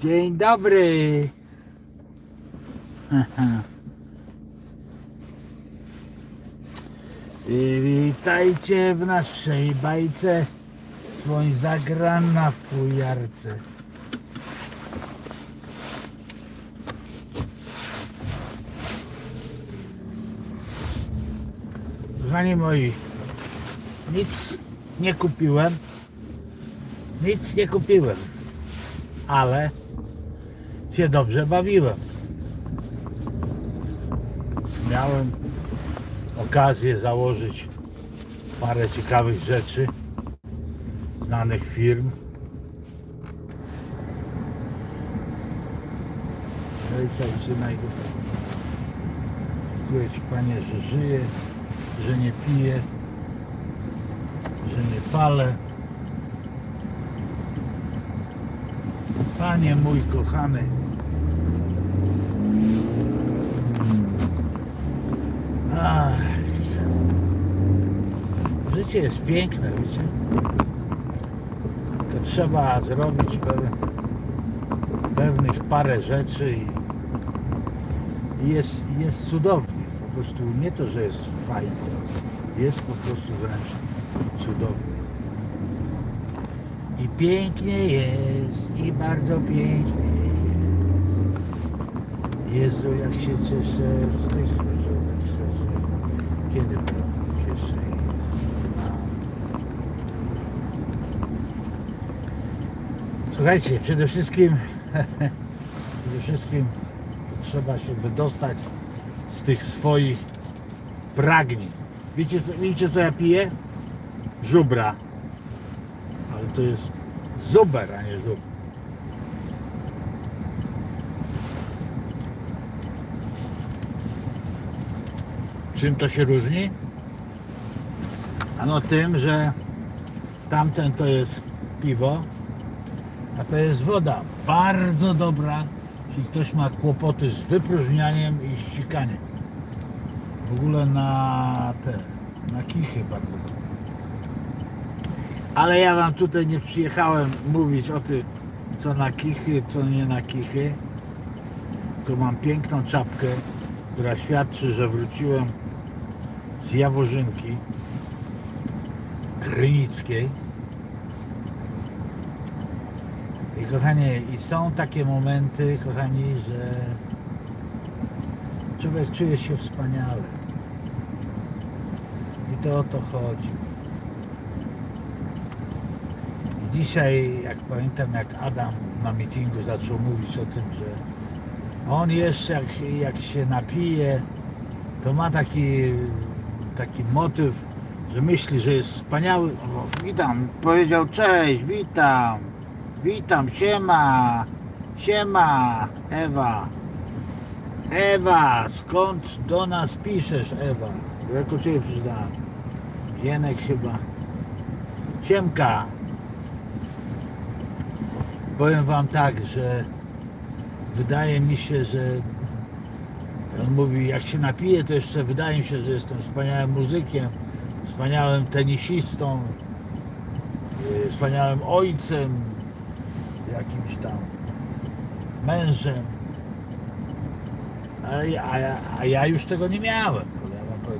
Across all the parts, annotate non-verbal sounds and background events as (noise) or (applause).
Dzień dobry. I witajcie w naszej bajce. Słoń zagra na fujarce. Kochani moi, nic nie kupiłem. Nic nie kupiłem. Ale się dobrze bawiłem. Miałem okazję założyć parę ciekawych rzeczy, znanych firm. Ojca i syna i ducha. Dziękuję Ci Panie, że żyję, że nie piję, że nie palę. Panie mój kochany, Ach, życie jest piękne, wiecie. To trzeba zrobić pewne, pewnych parę rzeczy i, jest, jest cudownie. Po prostu nie to, że jest fajnie, jest po prostu wręcz cudownie. I pięknie jest, i bardzo pięknie jest. Jezu, jak się cieszę z tych służonych szerzej. Kiedy prawda cieszę Słuchajcie, przede wszystkim (laughs) przede wszystkim trzeba się wydostać z tych swoich pragnień. Wiecie co, widzicie co ja piję? Żubra. To jest zuber, a nie żubr. Czym to się różni? Ano tym, że tamten to jest piwo, a to jest woda. Bardzo dobra, jeśli ktoś ma kłopoty z wypróżnianiem i ścikaniem. W ogóle na te, na kichy bardzo. Ale ja wam tutaj nie przyjechałem mówić o tym, co na kichy, co nie na kichy. Tu mam piękną czapkę, która świadczy, że wróciłem z Jaworzynki Krynickiej. I kochanie, i są takie momenty, kochani, że człowiek czuje się wspaniale. I to o to chodzi. I dzisiaj, jak pamiętam, jak Adam na meetingu zaczął mówić o tym, że on jeszcze jak, się- jak się napije, to ma taki, taki motyw, że myśli, że jest wspaniały. O, witam, powiedział cześć, witam, witam, siema, siema, Ewa. Ewa, skąd do nas piszesz, Ewa? Ja jako Ciebie przyznałem. Gienek chyba. Siemka. Powiem Wam tak, że wydaje mi się, że on mówi, jak się napije, to jeszcze wydaje mi się, że jestem wspaniałym muzykiem, wspaniałym tenisistą, yy, wspaniałym ojcem, jakimś tam mężem. A a, a ja już tego nie miałem.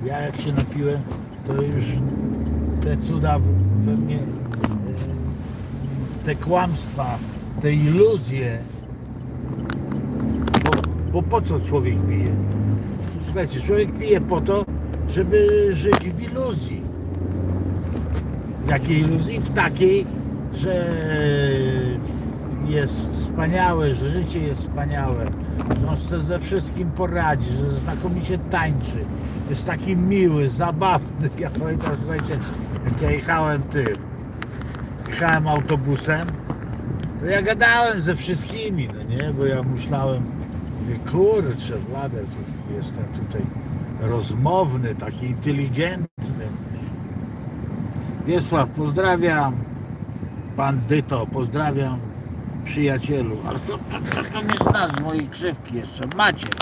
Ja, jak się napiłem, to już te cuda we mnie, yy, te kłamstwa, te iluzje, bo, bo po co człowiek pije? Słuchajcie, człowiek pije po to, żeby żyć w iluzji. W jakiej iluzji? W takiej, że jest wspaniałe, że życie jest wspaniałe, że on chce ze wszystkim poradzić, że znakomicie tańczy, jest taki miły, zabawny. (laughs) Ja pamiętam, słuchajcie, jak ja jechałem tym, jechałem autobusem, to ja gadałem ze wszystkimi, no nie, bo ja myślałem, mówię, kurczę, Władek, jestem tutaj rozmowny, taki inteligentny. Wiesław, pozdrawiam. Bandyto, pozdrawiam przyjacielu. Ale to, to, to, to nie zna z mojej krzywki jeszcze. Maciek.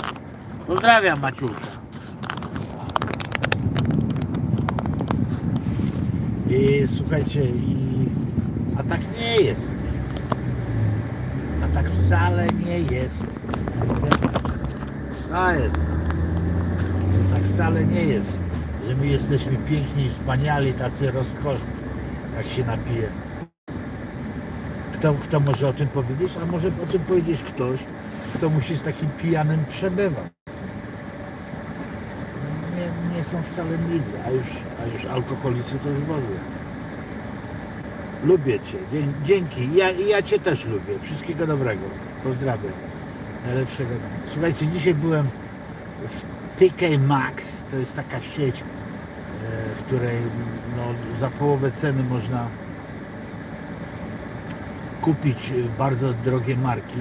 Pozdrawiam Maciulka. I słuchajcie, i... a tak nie jest. Tak wcale nie jest. A jest. Tak wcale nie jest, że my jesteśmy piękni i wspaniali, tacy rozkoszni, jak się napijemy. Kto, kto może o tym powiedzieć? A może o tym powiedzieć ktoś, kto musi z takim pijanym przebywać. Nie, nie są wcale mili, a już, a już alkoholicy to już w. Lubię Cię, dzięki. Ja, ja Cię też lubię. Wszystkiego dobrego. Pozdrawiam. Najlepszego. Słuchajcie, dzisiaj byłem w TK Maxx. To jest taka sieć, e, w której no, za połowę ceny można kupić e, bardzo drogie marki.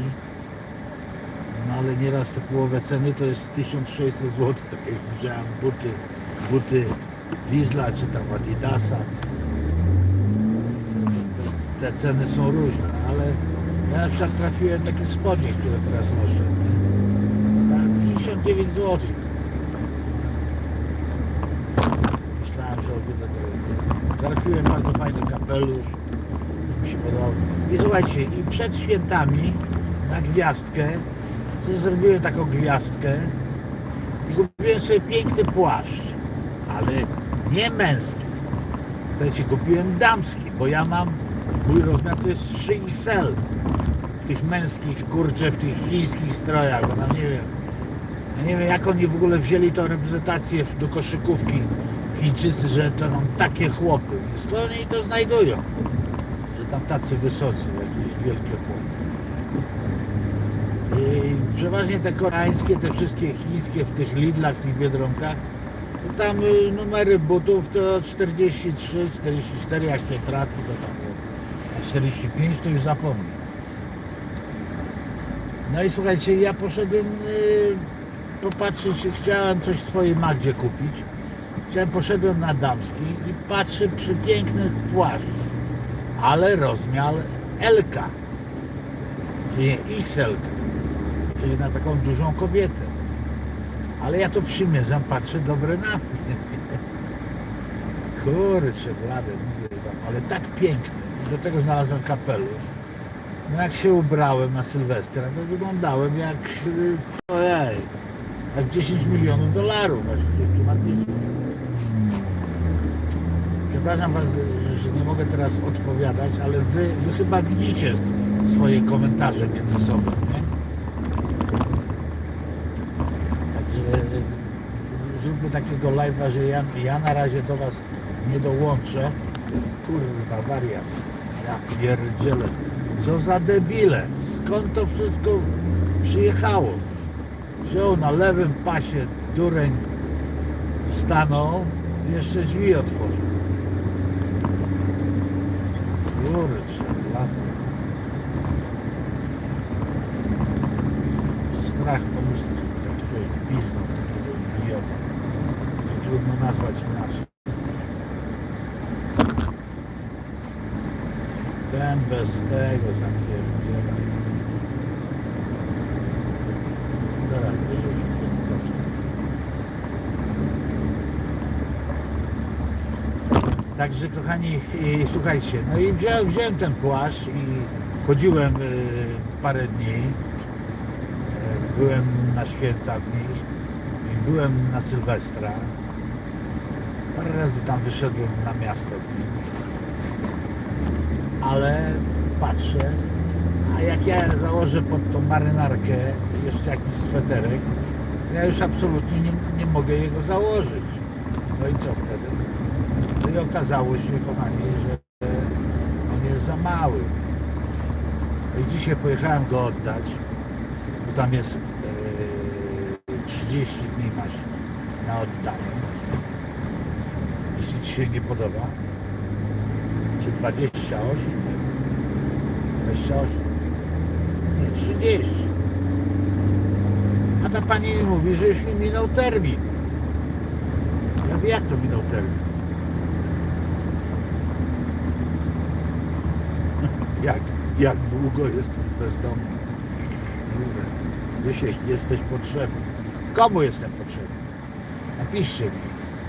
No ale nieraz te połowę ceny to jest 1600 zł. Tak jak widziałem buty, buty Diesla czy tam Adidasa. Te, ceny są różne, ale ja na przykład trafiłem takie spodnie, które teraz noszę. Za 59 zł. Myślałem, że o wiele drożej. Trafiłem bardzo fajny kapelusz. Mi się podobał. I słuchajcie, i przed świętami na gwiazdkę, zrobiłem taką gwiazdkę i kupiłem sobie piękny płaszcz, ale nie męski. Słuchajcie, kupiłem damski, bo ja mam, mój rozmiar to jest 3XL. W tych męskich, kurczę, w tych chińskich strojach, tam nie wiem. Ja nie wiem, jak oni w ogóle wzięli tą reprezentację do koszykówki Chińczycy, że to mam takie chłopy. I skąd oni to znajdują? Że tam tacy wysocy, jakieś wielkie chłopy. I przeważnie te koreańskie, te wszystkie chińskie w tych Lidlach, w tych Biedronkach, tam y, numery butów to 43, 44, jak się trafi, to tam 45 to już zapomnę. No i słuchajcie, ja poszedłem y, popatrzeć, chciałem coś swojej Magdzie kupić. Chciałem, poszedłem na damski i patrzę przepiękny płaszcz, ale rozmiar LK, czyli XL, czyli na taką dużą kobietę. Ale ja to przymierzam, patrzę, dobre na mnie. Kurczę, blady, ale tak piękny. Do tego znalazłem kapelusz. No jak się ubrałem na Sylwestra, to wyglądałem jak, y, ojej, jak 10 milionów dolarów. Przepraszam Was, że nie mogę teraz odpowiadać, ale Wy, wy chyba widzicie swoje komentarze między sobą, nie? Także y, zróbmy takiego live'a, że ja, ja na razie do Was nie dołączę. Kurwa, wariat. Ja pierdzielę. Co za debile. Skąd to wszystko przyjechało? Wziął na lewym pasie dureń stanął jeszcze drzwi otworzył. Kurczę, lata. Strach pomyśleć, że taki człowiek piznął takiego idiota. Trudno nazwać inaczej. Ten bez tego zapierdziela. Teraz wyrzuć. Także kochani, i, słuchajcie, no i wziąłem, wziąłem ten płaszcz i chodziłem y, parę dni. Y, byłem na święta w nich i byłem na Sylwestra. Parę razy tam wyszedłem na miasto w nich. Ale patrzę, a jak ja założę pod tą marynarkę jeszcze jakiś sweterek, ja już absolutnie nie, nie mogę jego założyć. No i co wtedy? No i okazało się, kochani, że on jest za mały. No i dzisiaj pojechałem go oddać, bo tam jest e, 30 dni masz na oddanie. Jeśli Ci się nie podoba, czy 28, 28, nie 30. A ta pani mi mówi, że już mi minął termin. Ja mówię, jak to minął termin? (laughs) Jak, jak długo jesteś bezdomny? Wysiek, jesteś potrzebny. Komu jestem potrzebny? Napiszcie mi.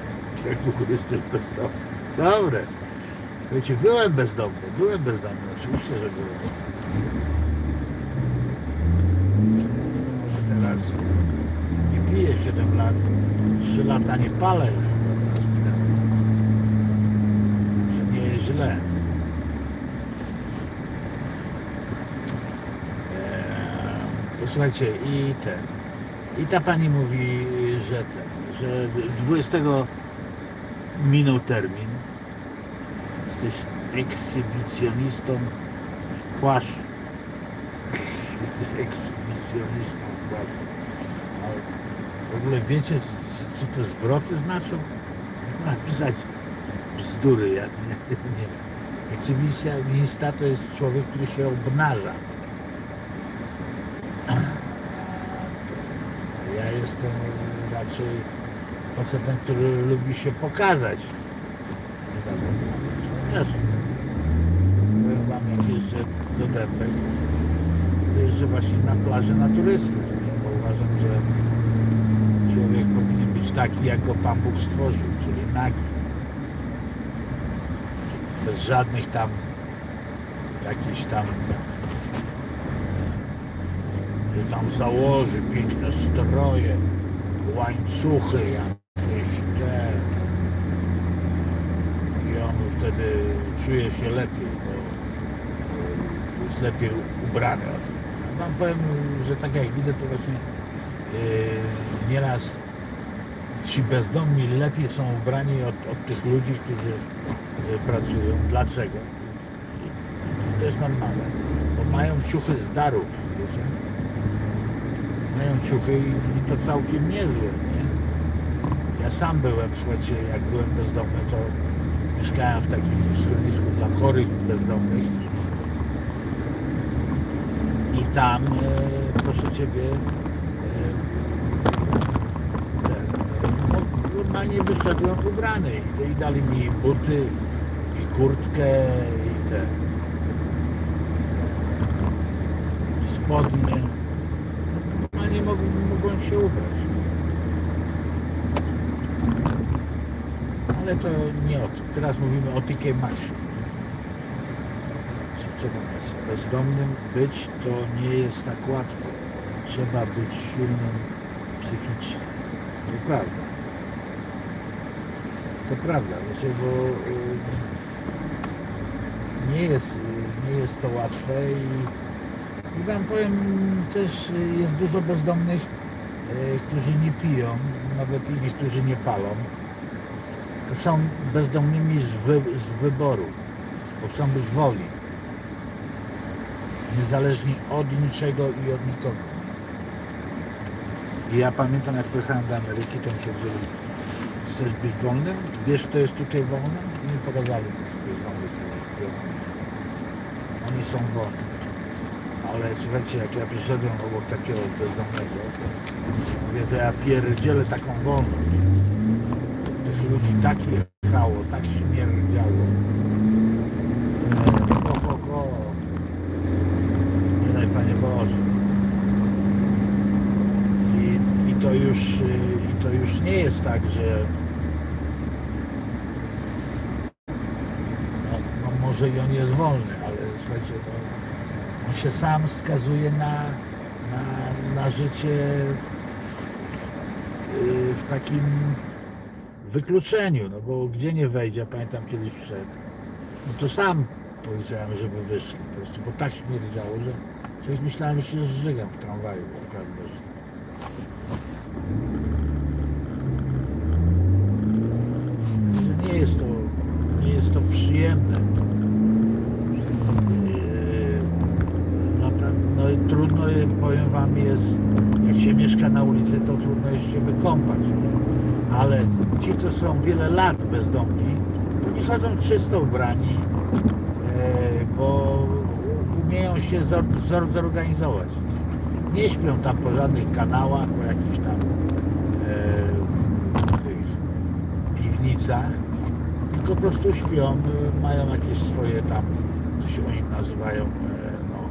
(laughs) Jak długo jesteś bezdomny? Dobre. Wiecie, byłem bezdomny, byłem bezdomny, oczywiście, że byłem. A teraz nie piję 7 lat, 3 lata nie palę już. Że nie jest źle. Eee, Posłuchajcie, i ten. I ta pani mówi, że ten, że 20 minął termin. Jesteś ekshibicjonistą w płaszczu. Jesteś ekshibicjonistą w płaszczu. Ale w ogóle wiecie, co te zwroty znaczą? Można napisać bzdury, ja nie wiem. Ekshibicjonista to jest człowiek, który się obnaża. Ja jestem raczej facetem, który lubi się pokazać. Nie tak, Wiesz, powiem wam, jak jeżdżę do Dębek, jeżdżę właśnie na plażę na turystów, bo uważam, że człowiek powinien być taki, jak go Pan Bóg stworzył, czyli nagi. Bez żadnych tam jakichś tam że tam założy piękne stroje, łańcuchy jakieś te. I on wtedy czuje się lepiej, bo jest lepiej ubrany. Wam powiem, że tak jak widzę, to właśnie e, nieraz ci bezdomni lepiej są ubrani od, od tych ludzi, którzy e, pracują. Dlaczego? To jest normalne, bo mają ciuchy z darów, wiecie? mają ciuchy i, i to całkiem niezłe, nie? Ja sam byłem, słuchajcie, jak byłem bezdomny, to mieszkałem w takim schronisku dla chorych i bezdomnych. I tam, e, proszę Ciebie, e, no, normalnie wyszedłem ubrany i, i dali mi buty i kurtkę i te i spodnie. Normalnie mogłem, mogłem się ubrać. Ale to nie o tym. Teraz mówimy o Tikie Maxie. Co- tam jest? Bezdomnym być to nie jest tak łatwo. Trzeba być silnym psychicznie. To prawda. To prawda, wiecie, bo y, nie jest, y, nie jest to łatwe i i wam powiem, też jest dużo bezdomnych, y, którzy nie piją, nawet i niektórzy nie palą. To są bezdomnymi z, wy, z wyboru, bo chcą być woli. Niezależni od niczego i od nikogo. I ja pamiętam, jak pojechałem do Ameryki, to mi powiedzieli, chcesz być wolnym? Wiesz, kto jest tutaj wolny? I mi pokazali, kto jest wolny. Oni są wolni ale słuchajcie, jak ja przyszedłem obok takiego bezdomnego, to mówię, to ja pierdzielę taką wolność. Ludzi tak jechało, tak śmierdziało. Ho, ho. Nie daj Panie Boże. I, I to już y, i to już nie jest tak, że no, no może i on jest wolny, ale słuchajcie, to on się sam skazuje na, na, na życie y, w takim wykluczeniu, no bo gdzie nie wejdzie, ja pamiętam kiedyś wszedł, no to sam powiedziałem, żeby wyszli po prostu, bo tak śmierdziało, że, już myślałem, że się zżygam w tramwaju. Że Nie jest to, nie jest to przyjemne. No, tak, no i trudno, powiem Wam, jest, jak się mieszka na ulicy, to trudno jest się wykąpać. Nie? Ci, co są wiele lat bezdomni, to nie chodzą czysto ubrani, e, bo umieją się zor, zor, zorganizować. Nie? śpią tam po żadnych kanałach, po jakichś tam e, piwnicach, tylko po prostu śpią, mają jakieś swoje tam, to się oni nazywają, e, no,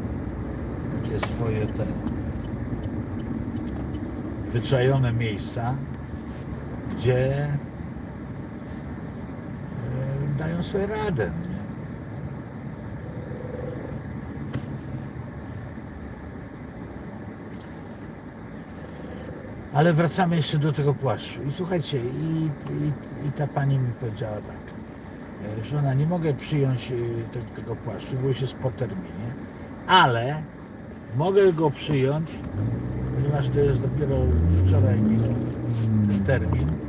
takie swoje te wyczajone miejsca, gdzie e, dają sobie radę. Ale wracamy jeszcze do tego płaszczu. I słuchajcie, i, i, i ta pani mi powiedziała tak, e, że ona nie mogę przyjąć e, te, tego płaszczu, bo już jest po terminie, ale mogę go przyjąć, ponieważ to jest dopiero wczoraj ten termin.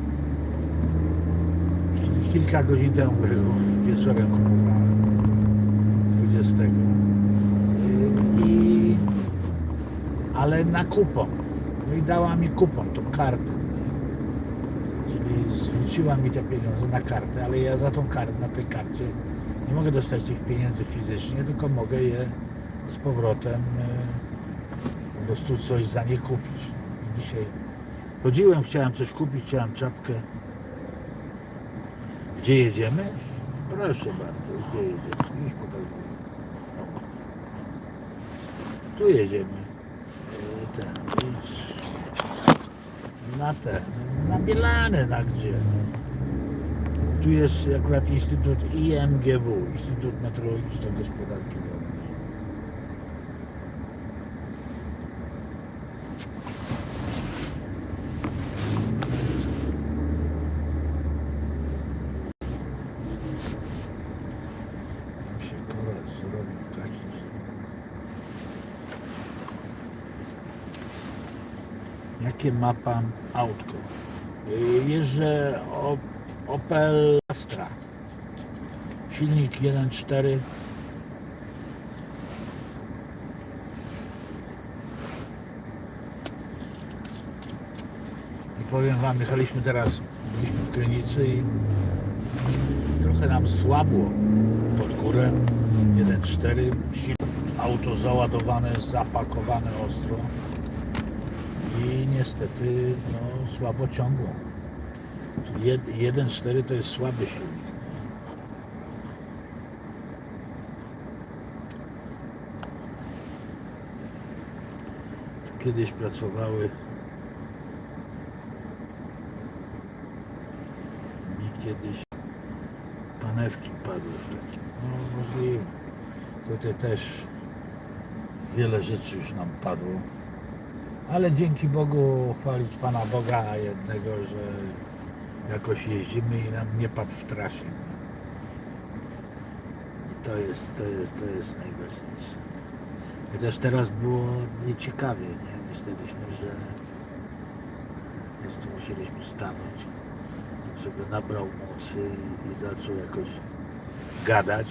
Kilka godzin temu był, wieczorem kupowałem, 20. E, I, ale na kupon. No i dała mi kupon, tą kartę. Czyli zwróciła mi te pieniądze na kartę, ale ja za tą kartę, na tej karcie nie mogę dostać tych pieniędzy fizycznie, tylko mogę je z powrotem e, po prostu coś za nie kupić. I dzisiaj chodziłem, chciałem coś kupić, chciałem czapkę. Gdzie jedziemy? Proszę bardzo, gdzie jedziemy? Już pokazuję. Tu jedziemy. E, idź. na te, na Bielany, na gdzie? Tu jest akurat Instytut IMGW, Instytut Meteorologiczno-Gospodarki Wodnej. Tam się kolor zrobił taki, że... Jakie ma pan autko? Jeżdżę Op- Opel Astra. Silnik 1.4. I powiem wam, jechaliśmy teraz, w Krynicy i trochę nam słabło pod górę. 1.4. Silnik, Auto załadowane, zapakowane ostro i niestety no, słabo. Czyli jed- 1.4 to jest słaby silnik. Kiedyś pracowały mi kiedyś panewki padły. No możliwe. Tutaj też wiele rzeczy już nam padło. Ale dzięki Bogu chwalić Pana Boga jednego, że jakoś jeździmy i nam nie padł w trasie. I to jest, to jest, to jest najważniejsze. Chociaż teraz było nieciekawie, nie? Myśleliśmy, że jest musieliśmy stanąć, żeby nabrał mocy i zaczął jakoś gadać.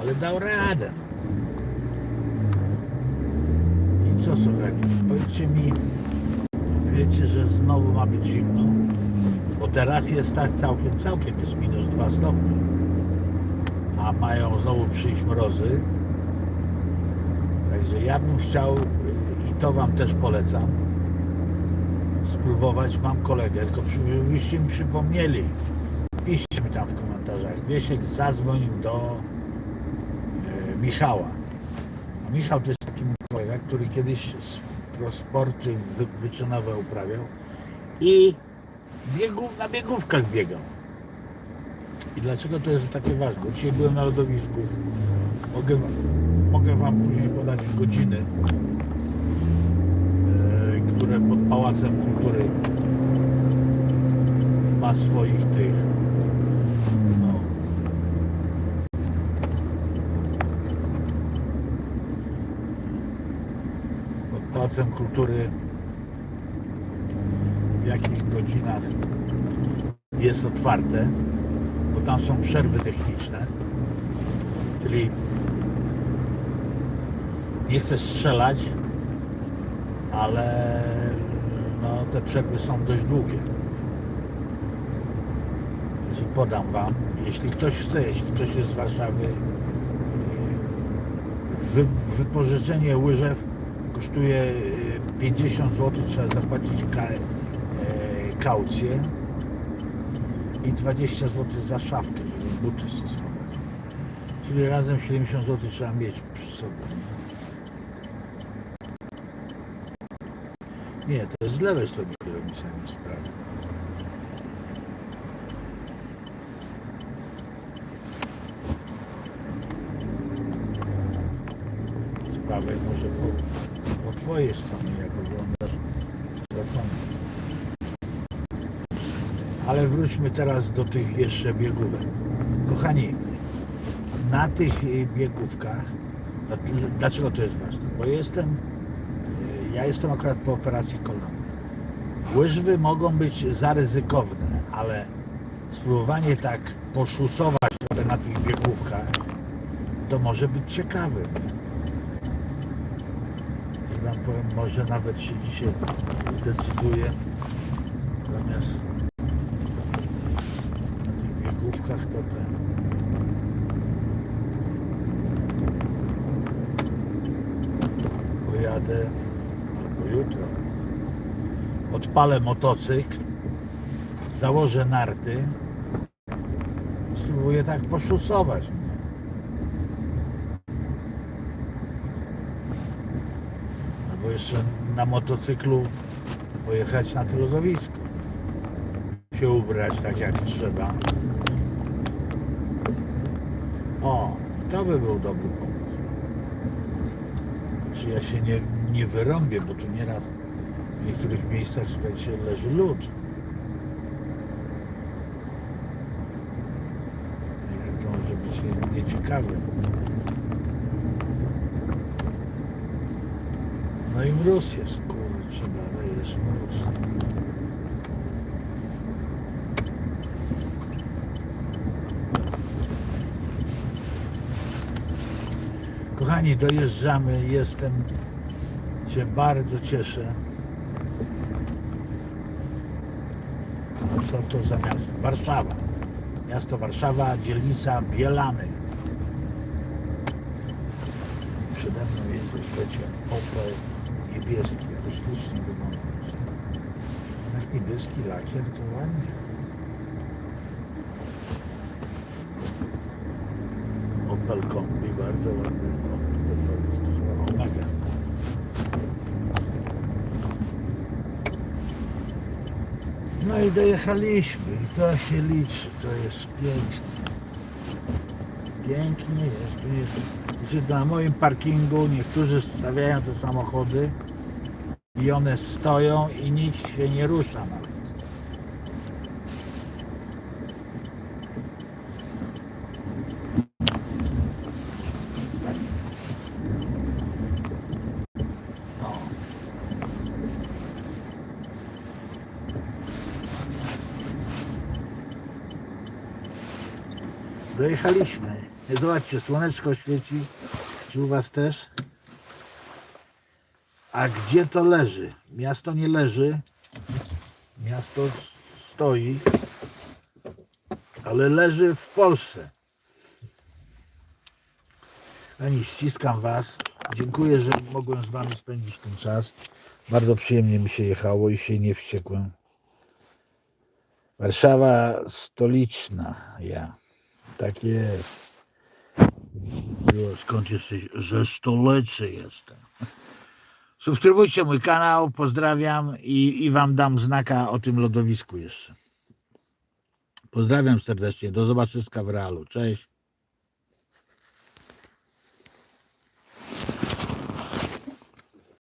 Ale dał radę. I co słuchajcie, powiedzcie mi, wiecie, że znowu ma być zimno? Bo teraz jest tak całkiem, całkiem jest minus 2 stopnie. A mają znowu przyjść mrozy. Także ja bym chciał i to wam też polecam spróbować. Mam kolegę, tylko żebyście mi przypomnieli. Piszcie mi tam w komentarzach. Wiesiek zadzwoń do e, Michała. A Michał to jest który kiedyś sporty wy, wyczynowe uprawiał i biegu, na biegówkach biegał. I dlaczego to jest takie ważne? Dzisiaj byłem na lodowisku. Mogę, mogę Wam później podać godziny, e, które pod Pałacem Kultury ma swoich tych no, pod Pałacem Kultury w jakich godzinach jest otwarte, bo tam są przerwy techniczne, czyli nie chcę strzelać, ale no, te przerwy są dość długie. Jeśli podam Wam, jeśli ktoś chce, jeśli ktoś jest z Warszawy, yy, wy, wypożyczenie łyżew kosztuje yy, 50 zł, trzeba zapłacić ka, e, kaucję i 20 zł za szafkę, żeby buty stosować. Czyli razem 70 zł trzeba mieć przy sobie. Nie, nie to jest z lewej strony kierownica, nie z prawej. Z prawej. prawej, może po, po jak oglądasz. Ale wróćmy teraz do tych jeszcze biegówek. Kochani, na tych biegówkach, dl- dlaczego to jest ważne? Bo jestem, y, ja jestem akurat po operacji kolana. Łyżwy mogą być zaryzykowne, ale spróbowanie tak poszusować na tych biegówkach, to może być ciekawe. Wam powiem, może nawet się dzisiaj zdecyduję. Zamiast na tych biegówkach to pojadę albo jutro. Odpalę motocykl założę narty spróbuję tak poszusować mnie. Albo jeszcze na motocyklu pojechać na to lodowisko. Się ubrać tak jak trzeba. O, to by był dobry pomysł. Czy ja się nie, nie wyrąbię, bo tu nieraz w niektórych miejscach słuchajcie, leży lód. I To może być nie- nieciekawe. No i mróz jest, kurczę, ale jest mróz. Kochani, dojeżdżamy, jestem, się bardzo cieszę. Co to za miasto? Warszawa. Miasto Warszawa, dzielnica Bielany. Przede mną jest, słuchajcie, Opel niebieski, ale ślicznie wygląda. Jak niebieski lakier, to ładnie. Opel kombi, bardzo ładny. Omega. No i dojechaliśmy i to się liczy, to jest pięknie. Pięknie jest, tu jest. Na moim parkingu niektórzy stawiają te samochody i one stoją i nikt się nie rusza nawet. Dojechaliśmy. Zobaczcie, słoneczko świeci. Czy u Was też? A gdzie to leży? Miasto nie leży. Miasto stoi. Ale leży w Polsce. Ani ściskam Was. Dziękuję, że mogłem z Wami spędzić ten czas. Bardzo przyjemnie mi się jechało i się nie wściekłem. Warszawa stoliczna, ja. Tak jest. Skąd jesteś? Ze stolicy jestem. Subskrybujcie mój kanał, pozdrawiam i, i Wam dam znaka o tym lodowisku jeszcze. Pozdrawiam serdecznie, do zobaczyska w realu. Cześć.